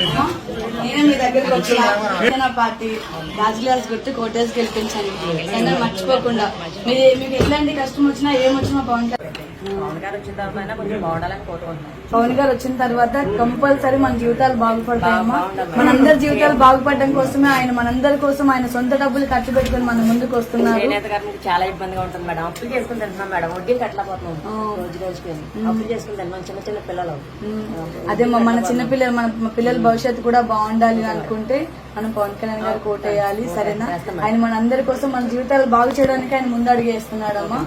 నేను మీ దగ్గరకు వచ్చిన. పార్టీ రాజులాల్స్ గుర్తు కోటేసి గెలిపించండి మర్చిపోకుండా. మీకు ఎట్లాంటి కష్టం వచ్చినా ఏం వచ్చినా పవన్ గారు వచ్చిన తర్వాత కొంచెం బాగుండాలని కోరుకుంటున్నాను. పవన్ గారు వచ్చిన తర్వాత కంపల్సరీ మన జీవితాలు బాగుపడతాయమ్మా. మనందరి జీవితాలు బాగుపడడం కోసమే ఆయన మనందరి కోసం ఆయన సొంత డబ్బులు ఖర్చు పెట్టుకుని మన ముందుకు వస్తున్నారు. చాలా ఇబ్బందిగా ఉంటుంది మేడం. అప్పులు చేసుకుని తింటున్నాం మేడం. వడ్డీలు కట్టలేకపోతున్నాం. రోజు రోజుకి అప్పులు చేసుకుని తింటున్నాం. చిన్న చిన్న పిల్లలు. అదే మన చిన్న పిల్లలు మన పిల్లల భవిష్యత్తు కూడా బాగుండాలి అనుకుంటే మనం పవన్ కళ్యాణ్ గారు కోటేయాలి సరేనా? ఆయన మన అందరి కోసం మన జీవితాలు బాగు చేయడానికి ఆయన ముందు అడుగు వేస్తున్నాడమ్మా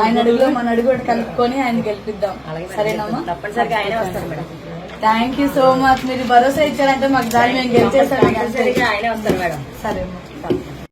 ఆయన అడుగులో మన అడుగు కలుపుకొని ఆయన గెలిపిద్దాం సరేనమ్మా థ్యాంక్ యూ సో మచ్ మీరు భరోసా ఇచ్చారంటే మాకు దాన్ని మేము గెలిచేసాం. తప్పనిసరిగా ఆయనే వస్తారు మేడం. సరే